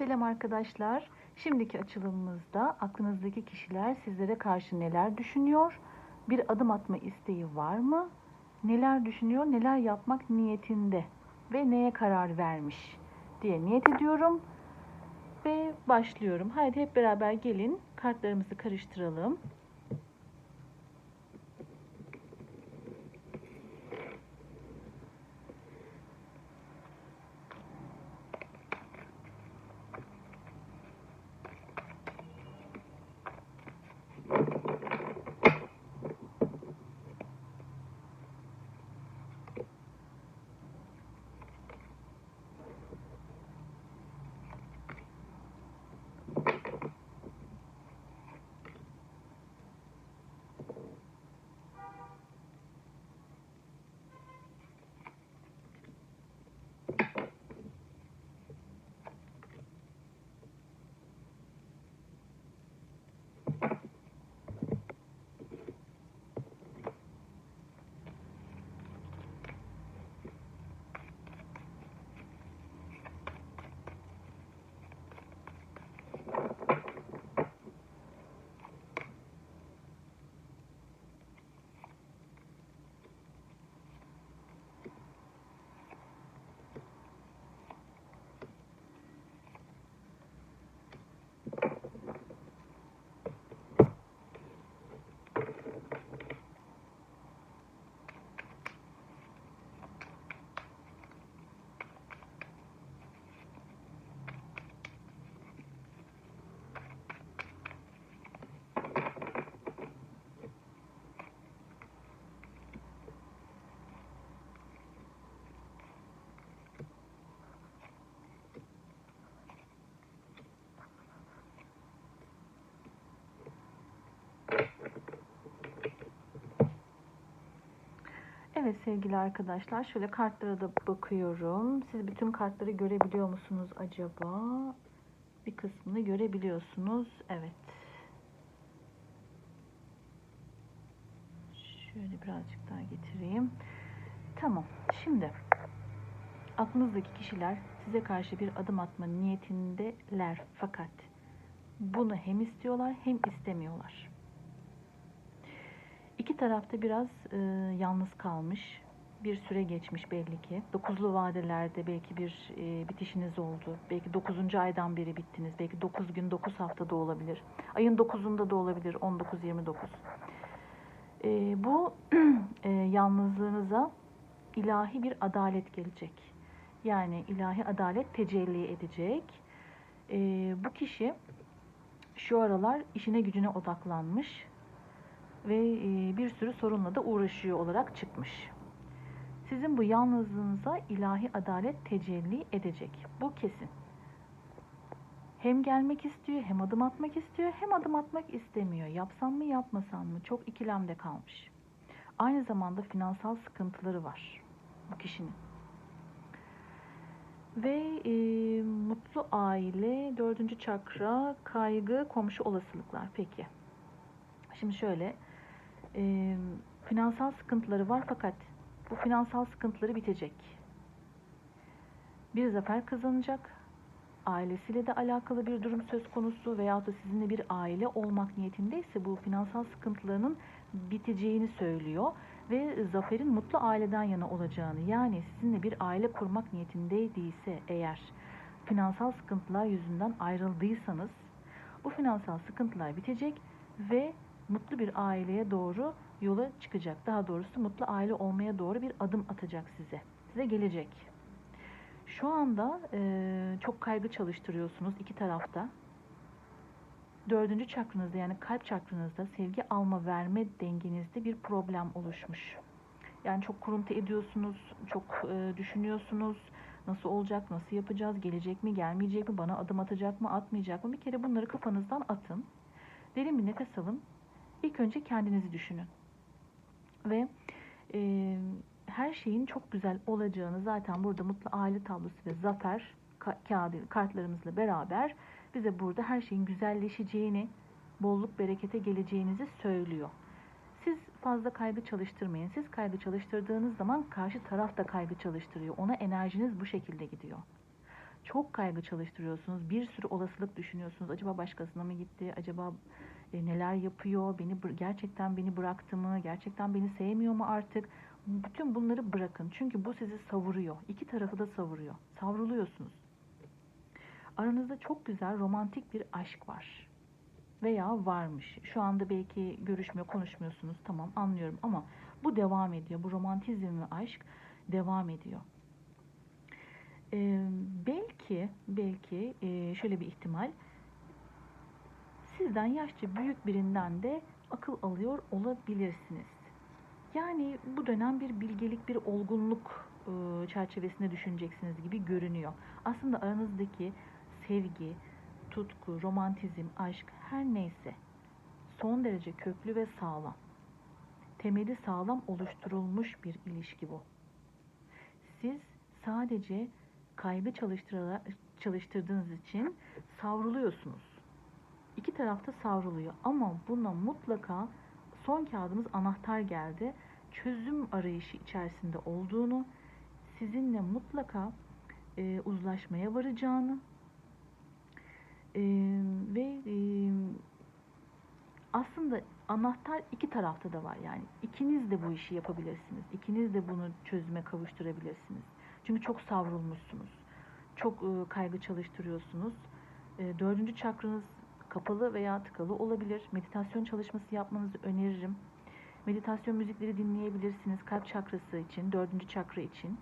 Selam arkadaşlar. Şimdiki açılımımızda aklınızdaki kişiler sizlere karşı neler düşünüyor? Bir adım atma isteği var mı? Neler düşünüyor, neler yapmak niyetinde ve neye karar vermiş diye niyet ediyorum. Ve başlıyorum. Haydi hep beraber gelin kartlarımızı karıştıralım. Evet sevgili arkadaşlar şöyle kartlara da bakıyorum. Siz bütün kartları görebiliyor musunuz acaba? Bir kısmını görebiliyorsunuz. Evet. Şöyle birazcık daha getireyim. Tamam. Şimdi aklınızdaki kişiler size karşı bir adım atma niyetindeler fakat bunu hem istiyorlar hem istemiyorlar. İki tarafta biraz e, yalnız kalmış. Bir süre geçmiş belli ki. Dokuzlu vadelerde belki bir e, bitişiniz oldu. Belki dokuzuncu aydan beri bittiniz. Belki dokuz gün, dokuz hafta da olabilir. Ayın dokuzunda da olabilir. 19-29. E, bu e, yalnızlığınıza ilahi bir adalet gelecek. Yani ilahi adalet tecelli edecek. E, bu kişi şu aralar işine gücüne odaklanmış ve e, bir sürü sorunla da uğraşıyor olarak çıkmış. Sizin bu yalnızlığınıza ilahi adalet tecelli edecek. Bu kesin. Hem gelmek istiyor, hem adım atmak istiyor, hem adım atmak istemiyor. Yapsam mı, yapmasam mı? Çok ikilemde kalmış. Aynı zamanda finansal sıkıntıları var bu kişinin. Ve e, mutlu aile, dördüncü çakra, kaygı, komşu olasılıklar. Peki. Şimdi şöyle, e, finansal sıkıntıları var fakat bu finansal sıkıntıları bitecek. Bir zafer kazanacak. Ailesiyle de alakalı bir durum söz konusu veyahut da sizinle bir aile olmak niyetindeyse bu finansal sıkıntılarının biteceğini söylüyor ve zaferin mutlu aileden yana olacağını yani sizinle bir aile kurmak niyetindeydiyse eğer finansal sıkıntılar yüzünden ayrıldıysanız bu finansal sıkıntılar bitecek ve mutlu bir aileye doğru yola çıkacak. Daha doğrusu mutlu aile olmaya doğru bir adım atacak size. Size gelecek. Şu anda e, çok kaygı çalıştırıyorsunuz iki tarafta. Dördüncü çakranızda yani kalp çakranızda sevgi alma verme dengenizde bir problem oluşmuş. Yani çok kuruntu ediyorsunuz, çok e, düşünüyorsunuz. Nasıl olacak, nasıl yapacağız, gelecek mi, gelmeyecek mi, bana adım atacak mı, atmayacak mı? Bir kere bunları kafanızdan atın. Derin bir nefes alın. İlk önce kendinizi düşünün. Ve e, her şeyin çok güzel olacağını zaten burada mutlu aile tablosu ve zafer kağıdı kartlarımızla beraber bize burada her şeyin güzelleşeceğini, bolluk berekete geleceğinizi söylüyor. Siz fazla kaygı çalıştırmayın. Siz kaygı çalıştırdığınız zaman karşı taraf da kaygı çalıştırıyor. Ona enerjiniz bu şekilde gidiyor. Çok kaygı çalıştırıyorsunuz. Bir sürü olasılık düşünüyorsunuz. Acaba başkasına mı gitti? Acaba e, neler yapıyor? Beni gerçekten beni bıraktı mı? Gerçekten beni sevmiyor mu artık? Bütün bunları bırakın. Çünkü bu sizi savuruyor. İki tarafı da savuruyor. Savruluyorsunuz. Aranızda çok güzel romantik bir aşk var. Veya varmış. Şu anda belki görüşmüyor, konuşmuyorsunuz. Tamam anlıyorum ama bu devam ediyor. Bu romantizm ve aşk devam ediyor. Ee, belki belki e, şöyle bir ihtimal sizden yaşça büyük birinden de akıl alıyor olabilirsiniz. Yani bu dönem bir bilgelik, bir olgunluk e, çerçevesinde düşüneceksiniz gibi görünüyor. Aslında aranızdaki sevgi, tutku, romantizm, aşk her neyse son derece köklü ve sağlam. Temeli sağlam oluşturulmuş bir ilişki bu. Siz sadece çalıştırarak, çalıştırdığınız için savruluyorsunuz. İki tarafta savruluyor ama buna mutlaka son kağıdımız anahtar geldi. Çözüm arayışı içerisinde olduğunu, sizinle mutlaka e, uzlaşmaya varacağını e, ve e, aslında anahtar iki tarafta da var yani ikiniz de bu işi yapabilirsiniz. İkiniz de bunu çözüme kavuşturabilirsiniz. Çünkü çok savrulmuşsunuz. Çok e, kaygı çalıştırıyorsunuz. E, dördüncü çakranız kapalı veya tıkalı olabilir. Meditasyon çalışması yapmanızı öneririm. Meditasyon müzikleri dinleyebilirsiniz kalp çakrası için, dördüncü çakra için.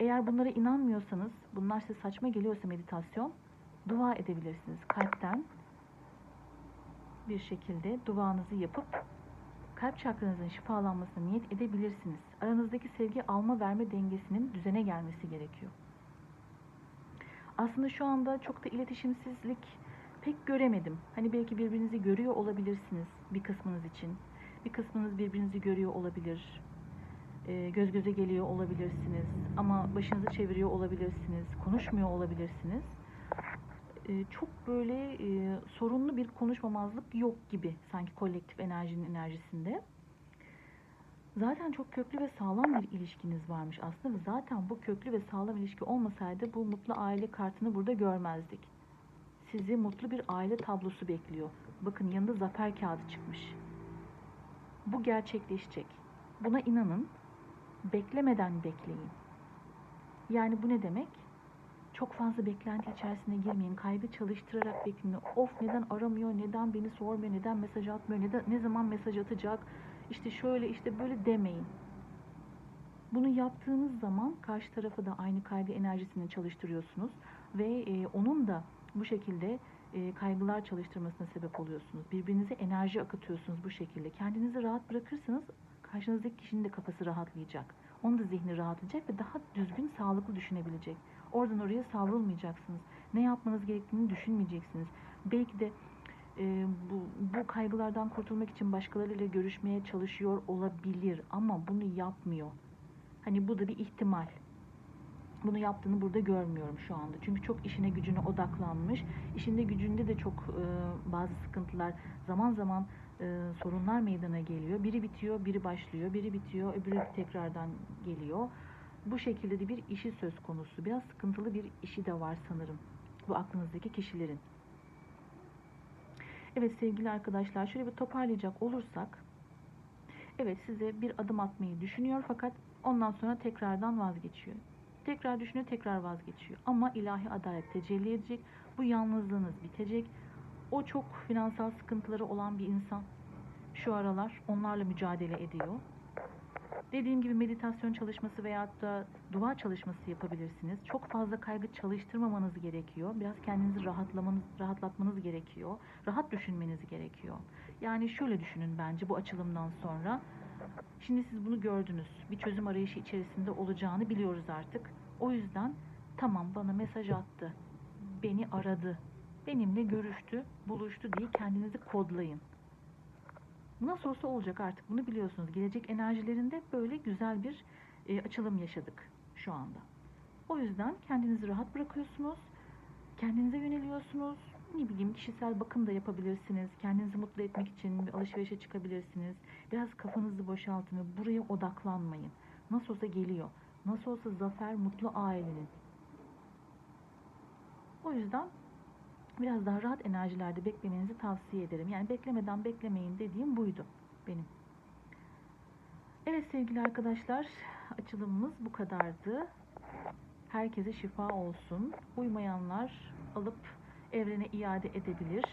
Eğer bunlara inanmıyorsanız, bunlar size saçma geliyorsa meditasyon, dua edebilirsiniz kalpten bir şekilde duanızı yapıp kalp çakranızın şifalanmasına niyet edebilirsiniz. Aranızdaki sevgi alma verme dengesinin düzene gelmesi gerekiyor. Aslında şu anda çok da iletişimsizlik pek göremedim. Hani belki birbirinizi görüyor olabilirsiniz bir kısmınız için. Bir kısmınız birbirinizi görüyor olabilir. Ee, göz göze geliyor olabilirsiniz. Ama başınızı çeviriyor olabilirsiniz. Konuşmuyor olabilirsiniz. Ee, çok böyle e, sorunlu bir konuşmamazlık yok gibi sanki kolektif enerjinin enerjisinde. Zaten çok köklü ve sağlam bir ilişkiniz varmış aslında ve zaten bu köklü ve sağlam ilişki olmasaydı bu mutlu aile kartını burada görmezdik. Sizi mutlu bir aile tablosu bekliyor. Bakın yanında zafer kağıdı çıkmış. Bu gerçekleşecek. Buna inanın. Beklemeden bekleyin. Yani bu ne demek? Çok fazla beklenti içerisine girmeyin. Kaygı çalıştırarak bekleyin. Of neden aramıyor, neden beni sormuyor, neden mesaj atmıyor, neden, ne zaman mesaj atacak, işte şöyle işte böyle demeyin. Bunu yaptığınız zaman karşı tarafı da aynı kaygı enerjisini çalıştırıyorsunuz ve e, onun da bu şekilde e, kaygılar çalıştırmasına sebep oluyorsunuz. Birbirinize enerji akıtıyorsunuz bu şekilde. Kendinizi rahat bırakırsanız karşınızdaki kişinin de kafası rahatlayacak. Onun da zihni rahatlayacak ve daha düzgün, sağlıklı düşünebilecek. Oradan oraya savrulmayacaksınız. Ne yapmanız gerektiğini düşünmeyeceksiniz. Belki de e, bu, bu kaygılardan kurtulmak için başkalarıyla görüşmeye çalışıyor olabilir ama bunu yapmıyor. Hani bu da bir ihtimal. Bunu yaptığını burada görmüyorum şu anda. Çünkü çok işine gücüne odaklanmış. İşinde gücünde de çok e, bazı sıkıntılar, zaman zaman e, sorunlar meydana geliyor. Biri bitiyor, biri başlıyor, biri bitiyor, öbürü tekrardan geliyor. Bu şekilde de bir işi söz konusu. Biraz sıkıntılı bir işi de var sanırım. Bu aklınızdaki kişilerin. Evet sevgili arkadaşlar şöyle bir toparlayacak olursak evet size bir adım atmayı düşünüyor fakat ondan sonra tekrardan vazgeçiyor. Tekrar düşünüyor tekrar vazgeçiyor. Ama ilahi adalet tecelli edecek. Bu yalnızlığınız bitecek. O çok finansal sıkıntıları olan bir insan. Şu aralar onlarla mücadele ediyor. Dediğim gibi meditasyon çalışması veyahut da dua çalışması yapabilirsiniz. Çok fazla kaygı çalıştırmamanız gerekiyor. Biraz kendinizi rahatlamanız, rahatlatmanız gerekiyor. Rahat düşünmeniz gerekiyor. Yani şöyle düşünün bence bu açılımdan sonra. Şimdi siz bunu gördünüz. Bir çözüm arayışı içerisinde olacağını biliyoruz artık. O yüzden tamam bana mesaj attı. Beni aradı. Benimle görüştü, buluştu diye kendinizi kodlayın. Nasıl olsa olacak artık bunu biliyorsunuz. Gelecek enerjilerinde böyle güzel bir e, açılım yaşadık şu anda. O yüzden kendinizi rahat bırakıyorsunuz. Kendinize yöneliyorsunuz. Ne bileyim kişisel bakım da yapabilirsiniz. Kendinizi mutlu etmek için bir alışverişe çıkabilirsiniz. Biraz kafanızı boşaltın ve buraya odaklanmayın. Nasıl olsa geliyor. Nasıl olsa zafer mutlu ailenin. O yüzden biraz daha rahat enerjilerde beklemenizi tavsiye ederim. Yani beklemeden beklemeyin dediğim buydu benim. Evet sevgili arkadaşlar açılımımız bu kadardı. Herkese şifa olsun. Uymayanlar alıp evrene iade edebilir.